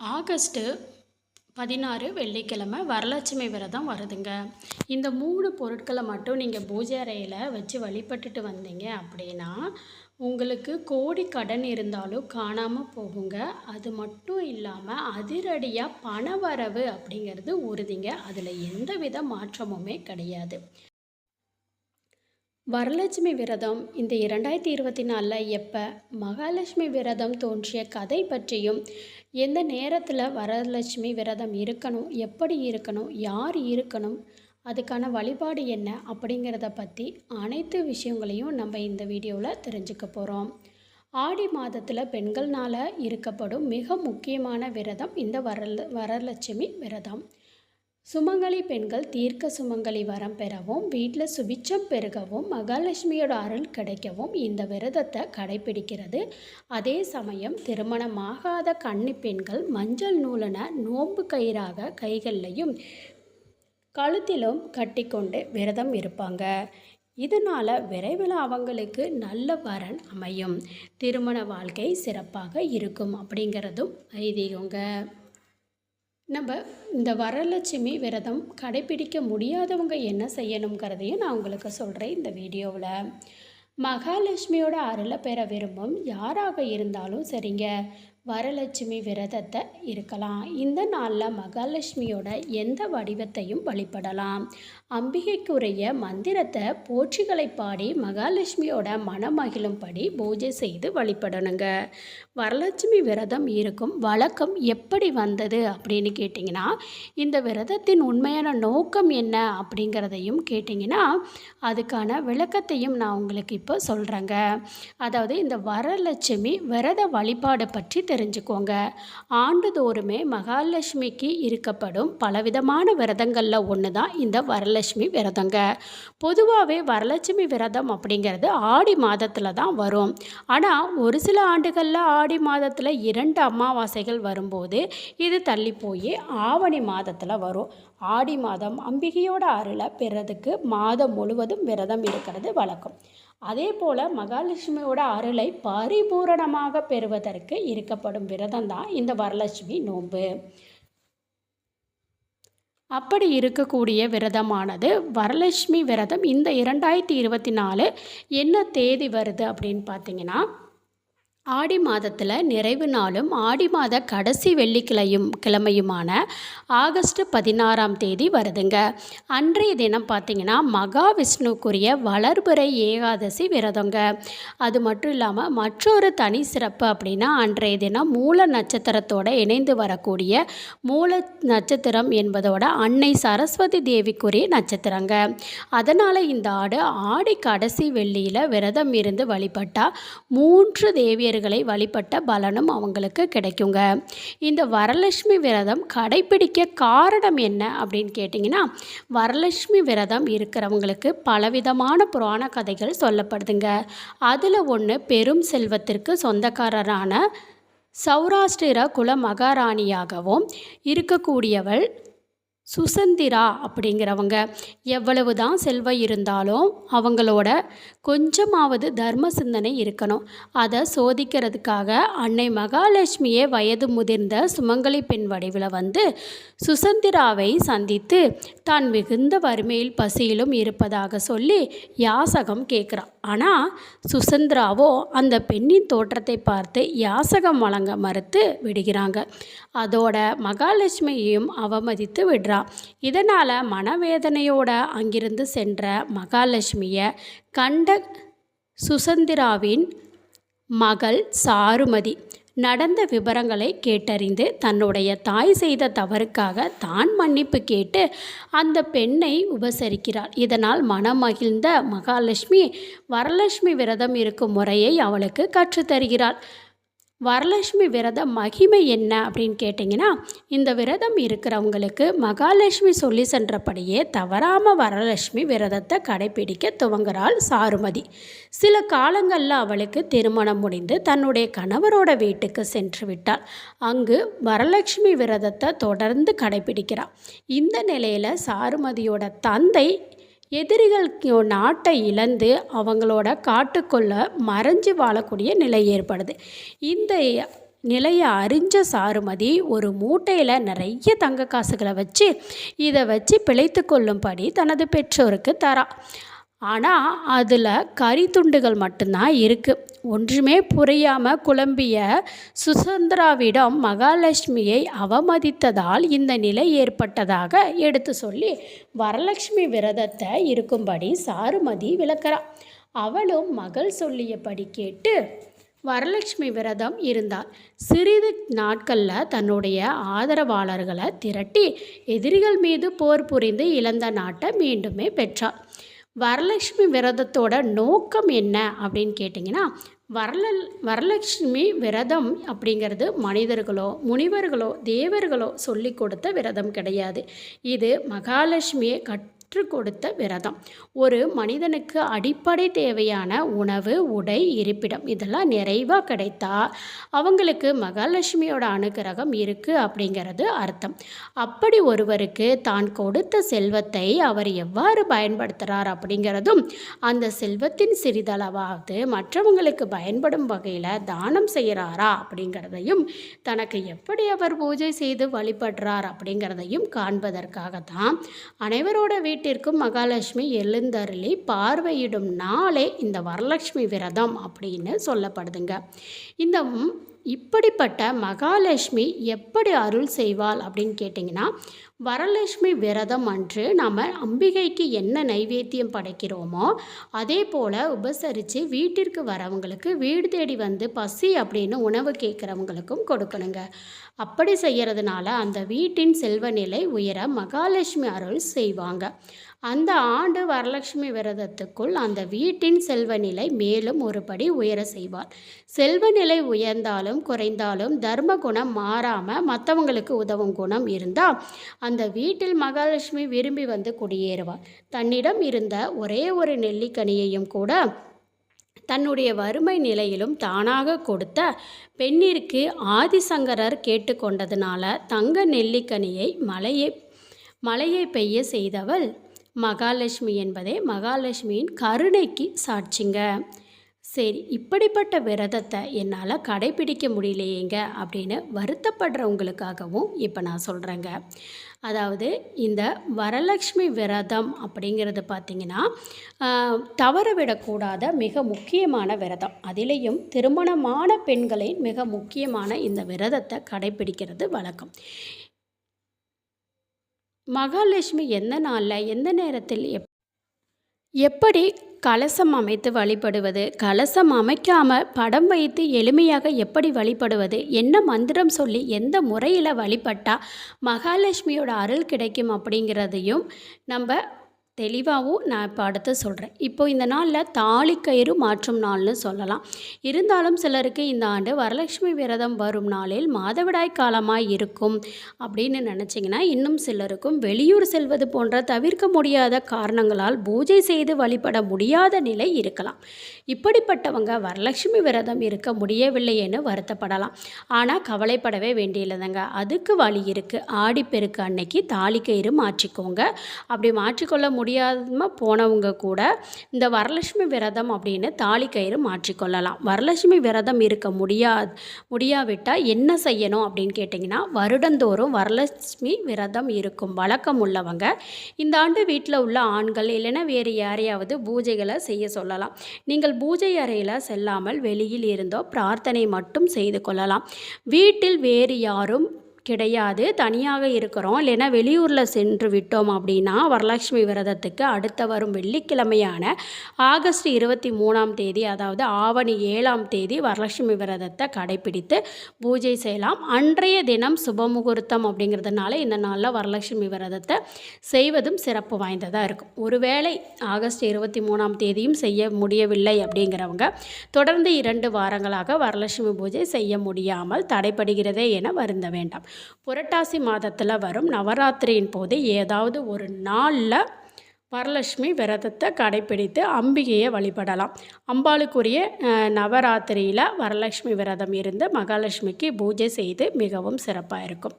August பதினாறு வெள்ளிக்கிழமை வரலட்சுமி விரதம் வருதுங்க. இந்த மூணு பொருட்களை மட்டும் நீங்கள் பூஜை அறையில் வச்சு வழிபட்டுட்டு வந்தீங்க அப்படின்னா உங்களுக்கு கோடி கடன் இருந்தாலும் காணாமல் போகுங்க. அது மட்டும் இல்லாமல் அதிரடியாக பண வரவு அப்படிங்கிறது உறுதிங்க. அதில் எந்த வித மாற்றமுமே கிடையாது. வரலட்சுமி விரதம் இந்த இரண்டாயிரத்தி இருபத்தி நாலில் எப்போ மகாலட்சுமி விரதம் தோன்றிய கதை பற்றியும் எந்த நேரத்தில் வரலட்சுமி விரதம் இருக்கணும் எப்படி இருக்கணும் யார் இருக்கணும் அதுக்கான வழிபாடு என்ன அப்படிங்கிறத பற்றி அனைத்து விஷயங்களையும் நம்ம இந்த வீடியோவில் தெரிஞ்சுக்க போகிறோம் ஆடி மாதத்தில் பெண்கள்னால் இருக்கப்படும் மிக முக்கியமான விரதம் இந்த வரல வரலட்சுமி விரதம். சுமங்கலி பெண்கள் தீர்க்க சுமங்கலி வரம் பெறவும் வீட்டில் சுபிச்சம் பெருகவும் மகாலட்சுமியோட அருள் கிடைக்கவும் இந்த விரதத்தை கடைபிடிக்கிறது. அதே சமயம் திருமணமாகாத கன்னி பெண்கள் மஞ்சள் நூலனை நோன்பு கயிறாக கைகள்லையும் கழுத்திலும் கட்டிக்கொண்டு விரதம் இருப்பாங்க. இதனால் விரைவில் அவங்களுக்கு நல்ல வரன் அமையும். திருமண வாழ்க்கை சிறப்பாக இருக்கும் அப்படிங்கிறதும் ஐதீகங்க. நம்ம இந்த வரலட்சுமி விரதம் கடைபிடிக்க முடியாதவங்க என்ன செய்யணுங்கிறதையும் நான் உங்களுக்கு சொல்கிறேன் இந்த வீடியோவில். மகாலட்சுமியோட அருளை பெற விரும்பும் யாராக இருந்தாலும் சரிங்க. வரலட்சுமி விரதத்தை இருக்கலாம். இந்த நாளில் மகாலட்சுமியோட எந்த வடிவத்தையும் வழிபடலாம். அம்பிகைக்குரிய மந்திரத்தை போற்றிகளை பாடி மகாலட்சுமியோட மனமகிழும்படி பூஜை செய்து வழிபடணுங்க. வரலட்சுமி விரதம் இருக்கும் வழக்கம் எப்படி வந்தது அப்படின்னு கேட்டிங்கன்னா இந்த விரதத்தின் உண்மையான நோக்கம் என்ன அப்படிங்கிறதையும் கேட்டிங்கன்னா அதுக்கான விளக்கத்தையும் நான் உங்களுக்கு இப்போ சொல்கிறேங்க அதாவது இந்த வரலட்சுமி விரத வழிபாடு பற்றி தெரிஞ்சுக்கோங்க. ஆண்டுதோறுமே மகாலட்சுமிக்கு இருக்கப்படும் பலவிதமான விரதங்களில் ஒன்று தான் இந்த வரலட்சுமி விரதங்க. பொதுவாகவே வரலட்சுமி விரதம் அப்படிங்கிறது ஆடி மாதத்தில் தான் வரும். ஆனால் ஒரு சில ஆண்டுகளில் ஆடி மாதத்தில் இரண்டு அமாவாசைகள் வரும்போது இது தள்ளி போய் ஆவணி மாதத்தில் வரும். ஆடி மாதம் அம்பிகையோட அருளை பெறதுக்கு மாதம் முழுவதும் விரதம் இருக்கிறது வழக்கம். அதே போல் மகாலட்சுமியோட அருளை பரிபூரணமாக பெறுவதற்கு இருக்கப்படும் விரதம் தான் இந்த வரலட்சுமி நோன்பு. அப்படி இருக்கக்கூடிய விரதமானது வரலட்சுமி விரதம் இந்த இரண்டாயிரத்தி இருபத்தி நாலு என்ன தேதி வருது அப்படின்னு பார்த்தீங்கன்னா ஆடி மாதத்தில் நிறைவு நாளும் ஆடி மாத கடைசி வெள்ளிக்கிழையும் கிழமையுமான ஆகஸ்ட் பதினாறாம் தேதி வருதுங்க. அன்றைய தினம் பார்த்திங்கன்னா மகாவிஷ்ணுக்குரிய வளர்புரை ஏகாதசி விரதங்க. அது மட்டும் இல்லாமல் மற்றொரு தனி சிறப்பு அப்படின்னா அன்றைய தினம் மூல நட்சத்திரத்தோடு இணைந்து வரக்கூடிய மூல நட்சத்திரம் என்பதோட அன்னை சரஸ்வதி தேவிக்குரிய நட்சத்திரங்க. அதனால் இந்த ஆடு ஆடி கடைசி வெள்ளியில் விரதம் இருந்து வழிபட்டால் மூன்று தேவியர் தேவர்களை வழிபட்ட பலனும் அவங்களுக்கு கிடைக்குங்க. இந்த வரலட்சுமி விரதம் கடைபிடிக்க காரணம் என்ன அப்படின்னு கேட்டிங்கன்னா வரலட்சுமி விரதம் இருக்கிறவங்களுக்கு பலவிதமான புராண கதைகள் சொல்லப்படுதுங்க. அதில் ஒன்று பெரும் செல்வத்திற்கு சொந்தக்காரரான சௌராஷ்டிர குல மகாராணியாகவும் இருக்கக்கூடியவள் சுசந்திரா அப்படிங்கிறவங்க எவ்வளவு தான் செல்வம் இருந்தாலும் அவங்களோட கொஞ்சமாவது தர்ம சிந்தனை இருக்கணும். அதை சோதிக்கிறதுக்காக அன்னை மகாலட்சுமியே வயது முதிர்ந்த சுமங்கலி பெண் வடிவில் வந்து சுசந்திராவை சந்தித்து தான் மிகுந்த வறுமையில் பசியிலும் இருப்பதாக சொல்லி யாசகம் கேட்குறான் ஆனால் சுசந்திராவோ அந்த பெண்ணின் தோற்றத்தை பார்த்து யாசகம் வழங்க மறுத்து விடுகிறாங்க. அதோட மகாலட்சுமியையும் அவமதித்து விடுறான் இதனால் மனவேதனையோட அங்கிருந்து சென்ற மகாலட்சுமியை கண்ட சுசந்திராவின் மகள் சாருமதி நடந்த விவரங்களை கேட்டறிந்து தன்னுடைய தாய் செய்த தவறுக்காக தான் மன்னிப்பு கேட்டு அந்த பெண்ணை உபசரிக்கிறார் இதனால் மனமகிழ்ந்த மகாலட்சுமி வரலட்சுமி விரதம் இருக்கும் முறையை அவளுக்கு கற்றுத்தருகிறாள். வரலட்சுமி விரத மகிமை என்ன அப்படின்னு கேட்டிங்கன்னா இந்த விரதம் இருக்கிறவங்களுக்கு மகாலட்சுமி சொல்லி சென்றபடியே தவறாமல் வரலட்சுமி விரதத்தை கடைபிடிக்க துவங்குறாள் சாருமதி. சில காலங்களில் அவளுக்கு திருமணம் முடிந்து தன்னுடைய கணவரோட வீட்டுக்கு சென்று விட்டாள். அங்கு வரலட்சுமி விரதத்தை தொடர்ந்து கடைபிடிக்கிறாள் இந்த நிலையில் சாருமதியோட தந்தை எதிரிகள் நாட்டை இழந்து அவங்களோட காட்டுக்குள்ளே மறைஞ்சு வாழக்கூடிய நிலை ஏற்படுது. இந்த நிலையை அறிஞ்ச சாருமதி ஒரு மூட்டையில் நிறைய தங்க காசுகளை வச்சு இதை வச்சு பிழைத்து கொள்ளும்படி தனது பெற்றோருக்கு தரா. ஆனால் அதில் கறி துண்டுகள் மட்டும்தான் இருக்குது ஒன்றுமே புரியாமல் குழம்பிய சுசந்திராவிடம் மகாலட்சுமியை அவமதித்ததால் இந்த நிலை ஏற்பட்டதாக எடுத்து சொல்லி வரலட்சுமி விரதத்தை இருக்கும்படி சாருமதி விளக்குறா. அவளும் மகள் சொல்லியபடி கேட்டு வரலட்சுமி விரதம் இருந்தாள். சிறிது நாட்களில் தன்னுடைய ஆதரவாளர்களை திரட்டி எதிரிகள் மீது போர் புரிந்து இழந்த நாட்டை மீண்டுமே பெற்றாள். வரலட்சுமி விரதத்தோட நோக்கம் என்ன அப்படின்னு கேட்டிங்கன்னா வரல வரலட்சுமி விரதம் அப்படிங்கிறது மனிதர்களோ முனிவர்களோ தேவர்களோ சொல்லி கொடுத்த விரதம் கிடையாது. இது மகாலட்சுமியை கட் கற்றுக் கொடுத்த விரதம். ஒரு மனிதனுக்கு அடிப்படை தேவையான உணவு உடை இருப்பிடம் இதெல்லாம் நிறைவாக கிடைத்தா அவங்களுக்கு மகாலட்சுமியோட அனுகிரகம் இருக்குது அப்படிங்கிறது அர்த்தம். அப்படி ஒருவருக்கு தான் கொடுத்த செல்வத்தை அவர் எவ்வாறு பயன்படுத்துகிறார் அப்படிங்கிறதும் அந்த செல்வத்தின் சிறிதளவாவது மற்றவங்களுக்கு பயன்படும் வகையில் தானம் செய்கிறாரா அப்படிங்கிறதையும் தனக்கு எப்படி அவர் பூஜை செய்து வழிபடுறார் அப்படிங்கிறதையும் காண்பதற்காக தான் அனைவரோட வீட்டு வீட்டிற்கும் மகாலட்சுமி எழுந்தருளி பார்வையிடும் நாளே இந்த வரலட்சுமி விரதம் அப்படின்னு சொல்லப்படுதுங்க. இந்த இப்படிப்பட்ட மகாலட்சுமி எப்படி அருள் செய்வாள் அப்படின்னு கேட்டிங்கன்னா வரலட்சுமி விரதம் அன்று நாம் அம்பிகைக்கு என்ன நைவேத்தியம் படைக்கிறோமோ அதே போல் உபசரித்து வீட்டிற்கு வரவங்களுக்கு வீடு தேடி வந்து பசி அப்படின்னு உணவு கேட்குறவங்களுக்கும் கொடுக்கணுங்க. அப்படி செய்கிறதுனால அந்த வீட்டின் செல்வநிலை உயர மகாலட்சுமி அருள் செய்வாங்க. அந்த ஆண்டு வரலட்சுமி விரதத்துக்குள் அந்த வீட்டின் செல்வநிலை மேலும் ஒருபடி உயர செய்வார் செல்வநிலை உயர்ந்தாலும் குறைந்தாலும் தர்ம குணம் மாறாமல் மற்றவங்களுக்கு உதவும் குணம் இருந்தால் அந்த வீட்டில் மகாலட்சுமி விரும்பி வந்து குடியேறுவார் தன்னிடம் இருந்த ஒரே ஒரு நெல்லிக்கனியையும் கூட தன்னுடைய வறுமை நிலையிலும் தானாக கொடுத்த பெண்ணிற்கு ஆதிசங்கரர் கேட்டுக்கொண்டதுனால தங்க நெல்லிக்கனியை மலையை மழையை பெய்ய செய்தவள் மகாலட்சுமி என்பதே மகாலட்சுமியின் கருணைக்கு சாட்சிங்க. சரி இப்படிப்பட்ட விரதத்தை என்னால் கடைபிடிக்க முடியலையேங்க அப்படின்னு வருத்தப்படுறவங்களுக்காகவும் இப்போ நான் சொல்கிறேங்க அதாவது இந்த வரலட்சுமி விரதம் அப்படிங்கிறது பார்த்திங்கன்னா தவற விடக்கூடாத மிக முக்கியமான விரதம். அதிலேயும் திருமணமான பெண்களின் மிக முக்கியமான இந்த விரதத்தை கடைபிடிக்கிறது வழக்கம். மகாலட்சுமி எந்த நாளில் எந்த நேரத்தில் எப் எப்படி கலசம் அமைத்து வழிபடுவது கலசம் அமைக்காமல் படம் வைத்து எளிமையாக எப்படி வழிபடுவது என்ன மந்திரம் சொல்லி எந்த முறையில் வழிபட்டால் மகாலட்சுமியோட அருள் கிடைக்கும் அப்படிங்கிறதையும் நம்ம தெளிவாகவும் நான் இப்போ அடுத்து சொல்கிறேன் இப்போது இந்த நாளில் தாலிக்கயிறு மாற்றும் நாள்னு சொல்லலாம். இருந்தாலும் சிலருக்கு இந்த ஆண்டு வரலட்சுமி விரதம் வரும் நாளில் மாதவிடாய் காலமாக இருக்கும் அப்படின்னு நினச்சிங்கன்னா இன்னும் சிலருக்கும் வெளியூர் செல்வது போன்ற தவிர்க்க முடியாத காரணங்களால் பூஜை செய்து வழிபட முடியாத நிலை இருக்கலாம். இப்படிப்பட்டவங்க வரலட்சுமி விரதம் இருக்க முடியவில்லையேன்னு வருத்தப்படலாம். ஆனால் கவலைப்படவே வேண்டியதில்லைங்க. அதுக்கு வழி இருக்குது ஆடிப்பெருக்கு அன்னைக்கு தாலிக்கயிறு மாற்றிக்கோங்க. அப்படி மாற்றிக்கொள்ள முடியும் முடியாமல் போனவங்க கூட இந்த வரலட்சுமி விரதம் அப்படின்னு தாலி கயிறு மாற்றிக்கொள்ளலாம். வரலட்சுமி விரதம் இருக்க முடியா முடியாவிட்டால் என்ன செய்யணும் அப்படின்னு கேட்டிங்கன்னா வருடந்தோறும் வரலட்சுமி விரதம் இருக்கும் வழக்கம் உள்ளவங்க இந்த ஆண்டு வீட்டில் உள்ள ஆண்கள் இல்லைன்னா வேறு யாரையாவது பூஜைகளை செய்ய சொல்லலாம். நீங்கள் பூஜை அறையில் செல்லாமல் வெளியில் இருந்தோ பிரார்த்தனை மட்டும் செய்து கொள்ளலாம். வீட்டில் வேறு யாரும் கிடையாது. தனியாக இருக்கிறோம். இல்லைன்னா வெளியூரில் சென்று விட்டோம் அப்படின்னா வரலட்சுமி விரதத்துக்கு அடுத்த வரும் வெள்ளிக்கிழமையான ஆகஸ்ட் இருபத்தி மூணாம் தேதி அதாவது ஆவணி ஏழாம் தேதி வரலட்சுமி விரதத்தை கடைபிடித்து பூஜை செய்யலாம். அன்றைய தினம் சுபமுகூர்த்தம் அப்படிங்கிறதுனால இந்த நாளில் வரலட்சுமி விரதத்தை செய்வதும் சிறப்பு வாய்ந்ததாக இருக்கும். ஒருவேளை ஆகஸ்ட் இருபத்தி மூணாம் தேதியும் செய்ய முடியவில்லை அப்படிங்கிறவங்க தொடர்ந்து இரண்டு வாரங்களாக வரலட்சுமி பூஜை செய்ய முடியாமல் தடைப்படுகிறதே என வருந்த வேண்டாம். புரட்டாசி மாதத்தில் வரும் நவராத்திரியின் போது ஏதாவது ஒரு நாளில் வரலட்சுமி விரதத்தை கடைப்பிடித்து அம்பிகையை வழிபடலாம். அம்பாளுக்குரிய நவராத்திரியில் வரலட்சுமி விரதம் இருந்து மகாலட்சுமிக்கு பூஜை செய்து மிகவும் சிறப்பாக இருக்கும்.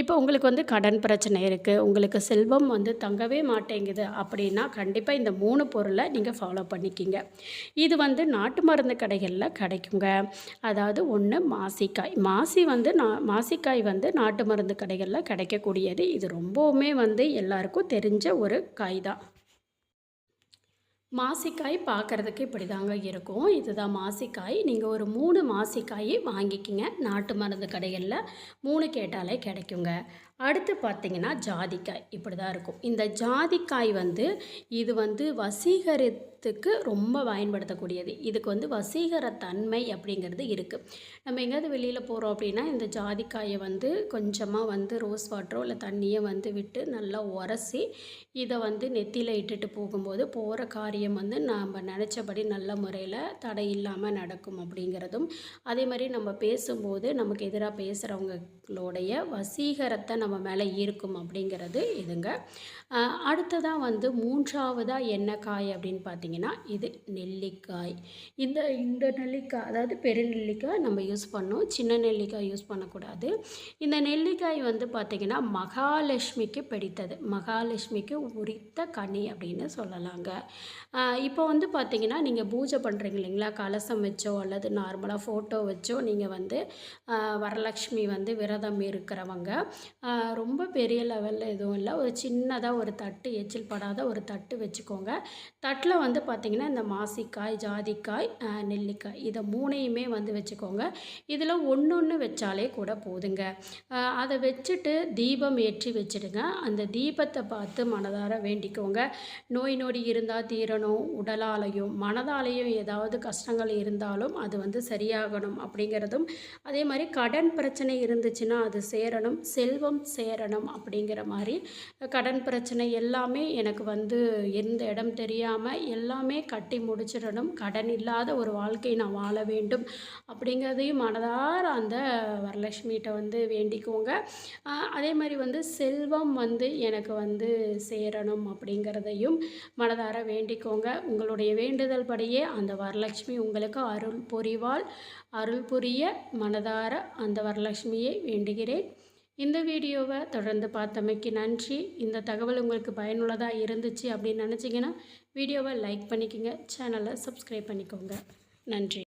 இப்போ உங்களுக்கு வந்து கடன் பிரச்சனை இருக்குது உங்களுக்கு செல்வம் வந்து தங்கவே மாட்டேங்குது அப்படின்னா கண்டிப்பாக இந்த மூணு பொருளை நீங்கள் ஃபாலோ பண்ணிக்கிங்க. இது வந்து நாட்டு மருந்து கடைகளில் கிடைக்குங்க. அதாவது ஒன்று மாசிக்காய். மாசி வந்து நா மாசிக்காய் வந்து நாட்டு மருந்து கடைகளில் கிடைக்கக்கூடியது. இது ரொம்பவுமே வந்து எல்லாருக்கும் தெரிஞ்ச ஒரு காய் தான். மாசிக்காய் பார்க்குறதுக்கு இப்படி தாங்க இருக்கும். இதுதான் மாசிக்காய். நீங்கள் ஒரு மூணு மாசிக்காயை வாங்கிக்கிங்க. நாட்டு மருந்து கடைகளில் மூணு கேட்டாலே கிடைக்குங்க. அடுத்து பார்த்தீங்கன்னா ஜாதிக்காய் இப்படி தான் இருக்கும். இந்த ஜாதிக்காய் வந்து இது வந்து வசீகரத்துக்கு ரொம்ப பயன்படுத்தக்கூடியது. இதுக்கு வந்து வசீகர தன்மை அப்படிங்கிறது இருக்குது நம்ம எங்கேயாவது வெளியில் போகிறோம் அப்படின்னா இந்த ஜாதிக்காயை வந்து கொஞ்சமாக வந்து ரோஸ் வாட்டரோ இல்லை தண்ணியை வந்து விட்டு நல்லா உரசி இதை வந்து நெத்தியில் இட்டுட்டு போகும்போது போகிற காரியம் வந்து நாம் நினச்சபடி நல்ல முறையில் தடை இல்லாமல் நடக்கும் அப்படிங்கிறதும் அதே மாதிரி நம்ம பேசும்போது நமக்கு எதிராக பேசுகிறவங்களுடைய வசீகரத்தை நம்ம மேலே ஈர்க்கும் அப்படிங்கிறது இதுங்க. அடுத்ததாக வந்து மூன்றாவதாக என்ன காய் அப்படின்னு பார்த்தீங்கன்னா இது நெல்லிக்காய். இந்த இந்த நெல்லிக்காய் அதாவது பெரு நெல்லிக்காய் நம்ம யூஸ் பண்ணோம். சின்ன நெல்லிக்காய் யூஸ் பண்ணக்கூடாது. இந்த நெல்லிக்காய் வந்து பார்த்திங்கன்னா மகாலட்சுமிக்கு பிடித்தது. மகாலட்சுமிக்கு உரித்த கனி அப்படின்னு சொல்லலாங்க. இப்போ வந்து பார்த்திங்கன்னா நீங்கள் பூஜை பண்ணுறீங்க இல்லைங்களா? கலசம் வச்சோ அல்லது நார்மலாக ஃபோட்டோ வச்சோ நீங்கள் வந்து வரலட்சுமி வந்து விரதம் இருக்கிறவங்க. ரொம்ப பெரிய லெவலில் எதுவும் இல்லை. ஒரு சின்னதாக ஒரு தட்டு எச்சில் படாத ஒரு தட்டு வச்சுக்கோங்க. தட்டில் வந்து பார்த்திங்கன்னா இந்த மாசிக்காய் ஜாதிக்காய் நெல்லிக்காய் இதை மூணையுமே வந்து வச்சுக்கோங்க. இதில் ஒன்று ஒன்று வச்சாலே கூட போதுங்க. அதை வச்சுட்டு தீபம் ஏற்றி வச்சுடுங்க. அந்த தீபத்தை பார்த்து மனதார வேண்டிக்கோங்க. நோய் நொடி இருந்தால் தீரணும் உடலாலையும் மனதாலையும் ஏதாவது கஷ்டங்கள் இருந்தாலும் அது வந்து சரியாகணும் அப்படிங்கிறதும். அதே மாதிரி கடன் பிரச்சனை இருந்துச்சுன்னா அது சேரணும். செல்வம் சேரணும் அப்படிங்கிற மாதிரி கடன் பிரச்சனை எல்லாமே எனக்கு வந்து எந்த இடம் தெரியாமல் எல்லாமே கட்டி முடிச்சிடணும். கடன் இல்லாத ஒரு வாழ்க்கையை நான் வாழ வேண்டும் அப்படிங்கிறதையும் மனதார அந்த வரலட்சுமிகிட்ட வந்து வேண்டிக்கோங்க. அதே மாதிரி வந்து செல்வம் வந்து எனக்கு வந்து சேரணும் அப்படிங்கிறதையும் மனதார வேண்டிக்கோங்க. உங்களுடைய வேண்டுதல் படியே அந்த வரலட்சுமி உங்களுக்கு அருள் புரிவாள். அருள் புரிய மனதார அந்த வரலட்சுமியை வேண்டுகிறேன். இந்த வீடியோவை தொடர்ந்து பார்த்தமைக்கு நன்றி. இந்த தகவல் உங்களுக்கு பயனுள்ளதாக இருந்துச்சு அப்படின்னு நினச்சிங்கன்னா வீடியோவை லைக் பண்ணிக்கோங்க சேனலை சப்ஸ்கிரைப் பண்ணிக்கோங்க. நன்றி.